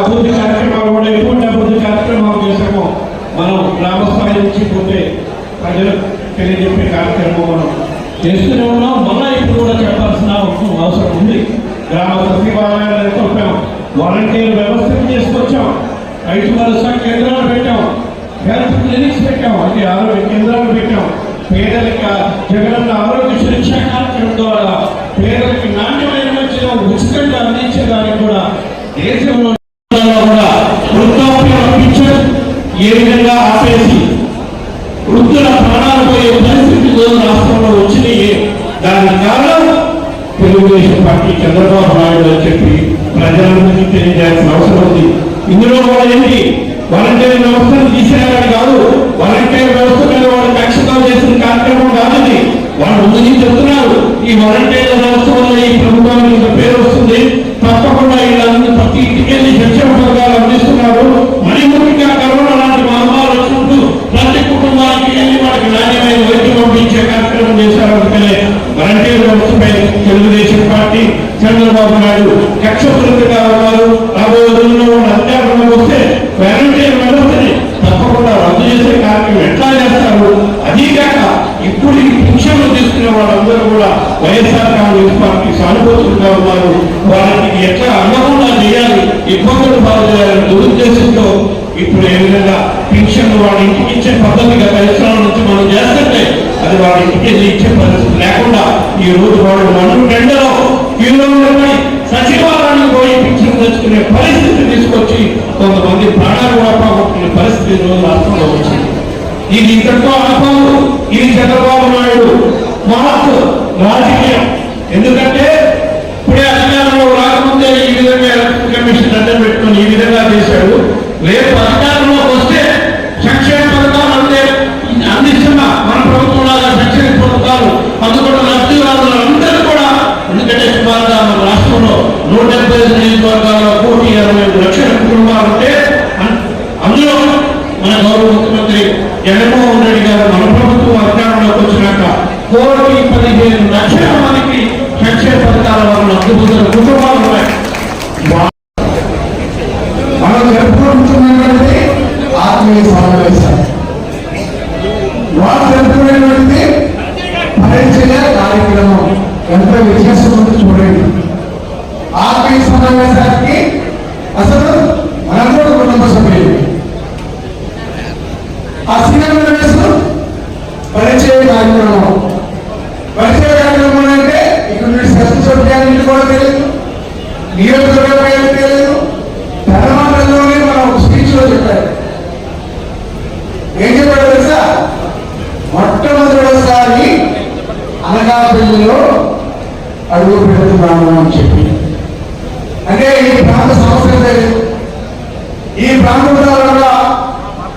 అభివృద్ధి కార్యక్రమాలు కూడా ఎటువంటి అభివృద్ధి కార్యక్రమాలు చేసామో మనం గ్రామ స్థాయి నుంచి పోతే ప్రజలకు తెలియజెప్పే కార్యక్రమం మనం చేస్తూనే ఉన్నాం. మళ్ళా ఇప్పుడు కూడా చెప్పాల్సిన అవసరం ఉంది. గ్రామ సచివాలయాలు నెలకొల్పాం వాలంటీర్ వ్యవస్థను చేసుకొచ్చాం రైతు భరోసా కేంద్రాలు పెట్టాం. హెల్త్ క్లినిక్స్ పెట్టాం. అంటే ఆరోగ్య కేంద్రాలు పెట్టాం. పేదలకు జగనన్న ఆరోగ్య సురక్ష కార్యక్రమం ద్వారా పేదలకు నాణ్యమైన మధ్య ఉచితంగా అందించేదానికి కూడా దేశంలో ఏ విధంగా ఆపేసి వృద్ధుల ప్రాణాలు పోయే పరిస్థితి రాష్ట్రంలో వచ్చినాయి. దానికి కారణం తెలుగుదేశం పార్టీ చంద్రబాబు నాయుడు అని చెప్పి ప్రజలందరికీ తెలియజేయాల్సిన అవసరం ఉంది. ఇందులో కూడా ఏంటి? వాలంటీర్ వ్యవస్థను తీసేయాలని కాదు వాలంటీర్ వ్యవస్థ మీద వాళ్ళు కక్షతో చేసిన కార్యక్రమం కాదు వాళ్ళు ముందు నుంచి చెప్తున్నారు ఈ వాలంటీర్ వ్యవస్థ వల్ల ఈ వ్యవస్థపై తెలుగుదేశం పార్టీ చంద్రబాబు నాయుడు కక్ష ఉన్నారు. రాబోయే రోజుల్లో ఉన్న అధికారంలోకి వస్తే వాలంటీర్ వ్యవస్థని తప్పకుండా రద్దు చేసే కార్యక్రమం ఎట్లా చేస్తారు? అదీకాక ఇప్పుడు ఈ పింఛన్లు తీసుకునే వాళ్ళందరూ కూడా వైఎస్ఆర్ కాంగ్రెస్ పార్టీ సానుభూతులుగా ఉన్నారు. వారికి ఎట్లా అందకుండా చేయాలి ఇబ్బందులు బాగు చేయాలని దురుద్దేశంతో ఇప్పుడు ఏ విధంగా పింఛన్లు వాడి ఇంటికి ఇచ్చే పద్ధతిగా పరిశ్రమల నుంచి మనం చేస్తుంటే అది వాడి ఇంటికి ఇచ్చే పరిస్థితి లేకుండా ఈ రోజు వాళ్ళు మనం రెండలో కిలోమీటర్పై సచివాలయానికి పోయి పిక్చర్ తెచ్చుకునే పరిస్థితి తీసుకొచ్చి కొంతమంది ప్రాణాలు కూడా పోగొట్టుకునే పరిస్థితి ఈ రోజు రాష్ట్రంలో వచ్చింది. ఇది ఇంతటితో అనుభవం ఇది చంద్రబాబు నాయుడు మహత్ రాజకీయం ఎందుకంటే ఇప్పుడే అధికారంలో రాకముందే ఈ విధంగా ఎలక్షన్ కమిషన్ అడ్డం పెట్టుకొని ఈ విధంగా చేశాడు రేపు అధికారంలోకి వస్తే సంక్షేమ పథకాలు అందే అందిస్తున్న మన ప్రభుత్వం లాగా సంక్షేమ పథకాలు అందుకున్న లబ్ధిదారులు అందరూ కూడా ఎందుకంటే సుమారుగా మన రాష్ట్రంలో నూట డెబ్బై ఐదు నియోజకవర్గాల్లో కోటి అరవై ఐదు లక్షల కుటుంబాలు ఉంటే అన్- అందులో మన గౌరవ ముఖ్యమంత్రి జగన్మోహన్ రెడ్డి గారు మన ప్రభుత్వం అధికారంలోకి వచ్చినాక కోటి పదిహేను లక్షల మందికి సంక్షేమ పథకాల వల్ల అద్భుతమైన కుటుంబాలు ఉన్నాయి. మనం జరుపుకుంటున్నటువంటి ఆత్మీయ సమావేశాలు వాళ్ళు జరుపుకునేటువంటి పరిచయ కార్యక్రమం. ఎంత విశేషం చూడండి. ఆత్మీయ సమావేశానికి ఆ సమావేశం పరిచయ కార్యక్రమం. పరిచయ కార్యక్రమం అంటే ఇక్కడ కూడా తెలియదు నియోజకవర్గ తెలియదు ధర్మాటంలోనే మనం స్పీచ్లో చెప్పారు. ఏం చెప్పాడు తెలుసా? మొట్టమొదటిసారి అనకాపల్లిలో అడుగు పెడుతున్నాము అని చెప్పి. అంటే ఈ ప్రాంత సమస్య తెలియదు ఈ ప్రాంతంలో కూడా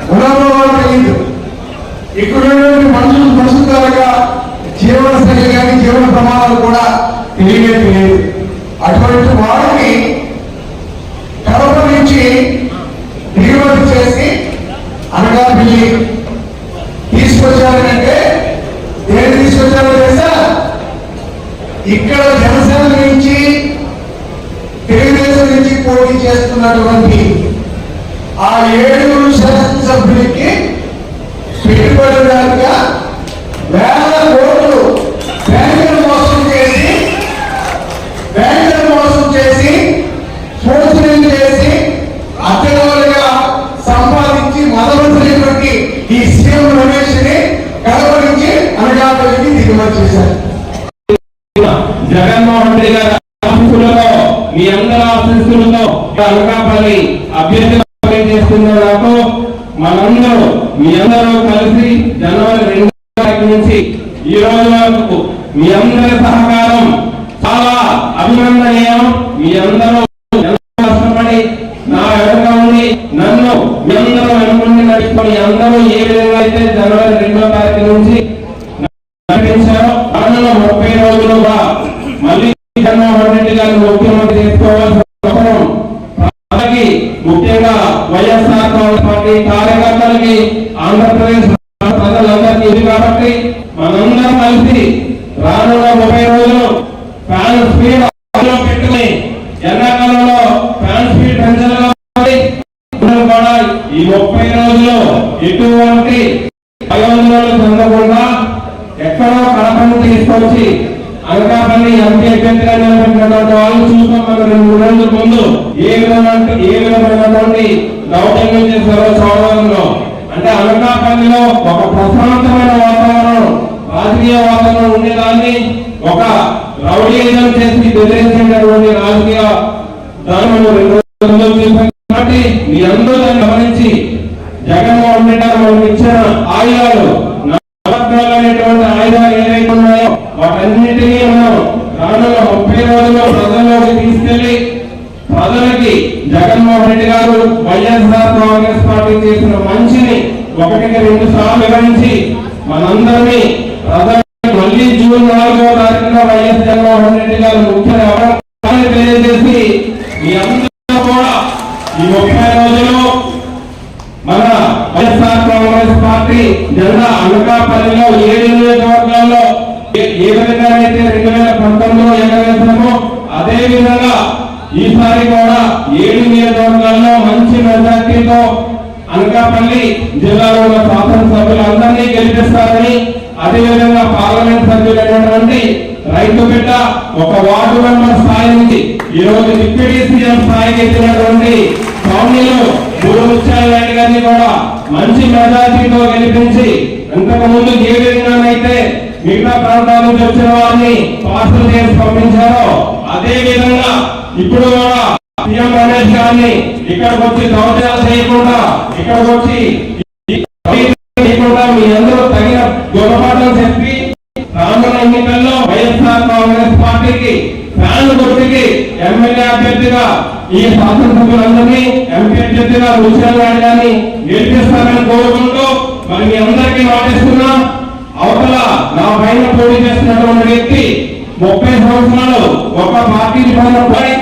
గుణభావాలు తెలియదు ఇక్కడ ఉన్నటువంటి మనుషులు మనుషుల ద్వారా జీవన శైలి కానీ జీవన ప్రమాణాలు కూడా తెలియనే తెలియదు అటువంటి వారిని కడప నుంచి దిగుమతి చేసి అనకాపల్లి తీసుకొచ్చారంటే దేని తీసుకొచ్చారో తెలుసా ఇక్కడ జనసేన నుంచి తెలుగుదేశం నుంచి పోటీ చేస్తున్నటువంటి ఆ ఏడుగురు శాసనసభ్యులకి పెట్టుబడిదారుగా వేల కోట్లు బ్యాంకులు మోసం చేసి బ్యాంకులు మోసం చేసి మోసం చేసి అత్తగారులుగా సంపాదించి మొదలుపెట్టినటువంటి ఈ సీఎం రమేష్ని కలవరించి అనకాపల్లికి దిగుమతి చేశారు. జగన్మోహన్ రెడ్డి గారు ఆశీస్సులతో మీ అందరి ఆశీస్సులతో అనకాపల్లి అభ్యర్థి చేస్తున్న నాకు మనందరూ మీ అందరూ కలిసి జనవరి రెండు తారీఖు నుంచి ఈ రోజు వరకు మీ అందరి సహకారం చాలా అభినందనీయం. మీ అందరూ అందరం కలిసి రానున్న ముప్పై రోజులు ఫ్యాన్ స్పీడ్ పెట్టుకుని ఎండాకాలంలో ఫ్యాన్ స్పీడ్ పెంచాలిగా ఈ ముప్పై రోజులు ఎటువంటి ప్రయోజనాలు పొందకుండా ఎక్కడో కడపను తీసుకొచ్చి అనకాపల్లి ఎంపీ అభ్యర్థిగా నిలబెట్టినటువంటి వాళ్ళు చూసాం మనం రెండు రోజుల ముందు. ఏ విధమైన ఏ విధమైనటువంటి దౌర్జన్యం చేశారో చోడవరంలో అంటే అనకాపల్లిలో ఒక ప్రశాంతమైన వాతావరణం రాజకీయ వాతావరణం ఉండేదాన్ని ఒక రౌడీజం చేసి బెదిరించేటటువంటి రాజకీయ దాన్ని రెండు కాబట్టి మీ అందరూ దాన్ని గమనించి జగన్మోహన్ రెడ్డి గారు మనకు ఇచ్చిన ఆయుధాలు నవరత్నాలు అనేటువంటి ఆయుధాలు ఏవైతే ఉన్నాయో వాటన్నిటినీ మనం రానున్న ముప్పై రోజుల్లో ప్రజల్లోకి తీసుకెళ్ళి ప్రజలకి జగన్మోహన్ రెడ్డి గారు వైఎస్ఆర్ కాంగ్రెస్ పార్టీ చేసిన మంచిని ఒకటికి రెండు సార్లు వివరించి మనందరినీ మళ్ళీ జూన్ నాలుగో తారీఖున వైఎస్ జగన్మోహన్ రెడ్డి గారు ముఖ్య తెలియజేసి మీ అందరూ కూడా ఈ ముప్పై రోజులు మన వైఎస్ఆర్ కాంగ్రెస్ పార్టీ జిల్లా అనకాపల్లిలో ఏడు నియోజకవర్గాల్లో ఏ- ఏ విధంగా అయితే రెండు వేల పంతొమ్మిదిలో ఎగవేశామో అదే విధంగా ఈసారి కూడా ఏడు నియోజకవర్గాల్లో మంచి మెజార్టీతో అనకాపల్లి జిల్లాలో ఉన్న శాసనసభ్యులందరినీ గెలిపిస్తారని అదేవిధంగా పార్లమెంట్ సభ్యులైనటువంటి రైతు బిడ్డ ఒక వార్డు మెంబర్ స్థాయి నుంచి ఈ రోజు డిప్యూటీ సీఎం స్థాయికి ఎత్తినటువంటి స్వామిలు మూడు ముత్యాలరెడ్డి గారిని కూడా మంచి మెజార్టీతో గెలిపించి ఇంతకు ముందు ఏ విధంగానైతే మిగతా ప్రాంతాల నుంచి వచ్చిన వారిని పార్సల్ చేసి పంపించారో అదే విధంగా ఇప్పుడు కూడా సీఎం రమేష్ గారిని ఇక్కడికి వచ్చి దౌర్జన్యాలు చేయకుండా ఇక్కడికి వచ్చి లేకుండా మీ అందరూ తగిన గుణపాఠం చెప్పి రానున్న ఎన్నికల్లో వైఎస్ఆర్ కాంగ్రెస్ పార్టీకి ఫ్యాన్ గుర్తుకి ఎమ్మెల్యే అభ్యర్థిగా ఈ శాసనసభ్యులందరినీ ఎంపీ అభ్యర్థిగా రుచిరాజ్ నాయుడు గారిని గెలిపిస్తారని కోరుకుంటూ మరి మీ అందరికీ మాటిస్తున్నా అవతల నా పైన పోటీ చేస్తున్నటువంటి వ్యక్తి ముప్పై సంవత్సరాలు ఒక పార్టీ పైన పడి